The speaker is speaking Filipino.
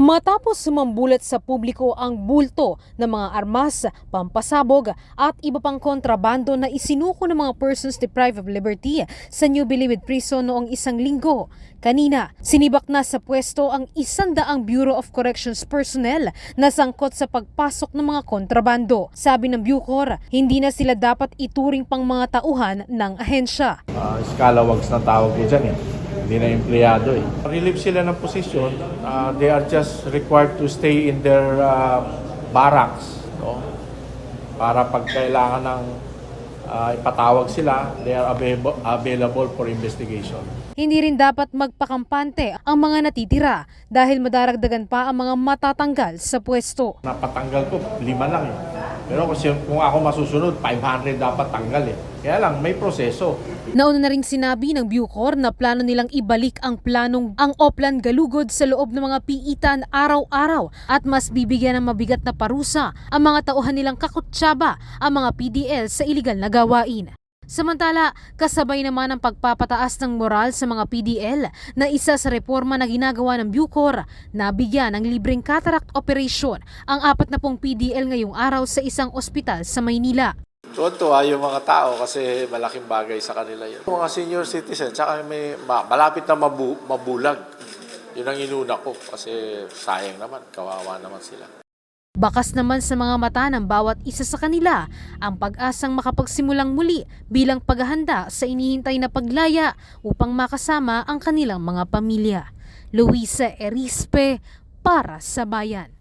Matapos sumambulat sa publiko ang bulto ng mga armas, pampasabog at iba pang kontrabando na isinuko ng mga persons deprived of liberty sa New Bilibid Prison noong isang linggo. Kanina, sinibak na sa pwesto ang isandaang Bureau of Corrections personnel na sangkot sa pagpasok ng mga kontrabando. Sabi ng Bucor, hindi na sila dapat ituring pang mga tauhan ng ahensya. Uh, scalawags na tawag ko dyan eh. Hindi na empleyado eh. Relieve sila ng posisyon. Uh, they are just required to stay in their uh, barracks. No? Para pag kailangan ng uh, ipatawag sila, they are available, available for investigation. Hindi rin dapat magpakampante ang mga natitira dahil madaragdagan pa ang mga matatanggal sa pwesto. Napatanggal ko, lima lang eh. Pero kung ako masusunod, 500 dapat tanggal eh. Kaya lang, may proseso. Nauna na ring sinabi ng Bucor na plano nilang ibalik ang planong ang Oplan Galugod sa loob ng mga piitan araw-araw at mas bibigyan ng mabigat na parusa ang mga tauhan nilang kakutsaba ang mga PDL sa iligal na gawain. Samantala, kasabay naman ang pagpapataas ng moral sa mga PDL na isa sa reforma na ginagawa ng Bucor na bigyan ng libreng cataract operation ang apat na pong PDL ngayong araw sa isang ospital sa Maynila. Tuwan-tuwa yung mga tao kasi malaking bagay sa kanila yun. Mga senior citizen, tsaka may ma- malapit na mabu- mabulag. Yun ang inuna ko kasi sayang naman, kawawa naman sila. Bakas naman sa mga mata ng bawat isa sa kanila ang pag-asang makapagsimulang muli bilang paghahanda sa inihintay na paglaya upang makasama ang kanilang mga pamilya. Luisa Erispe para sa Bayan.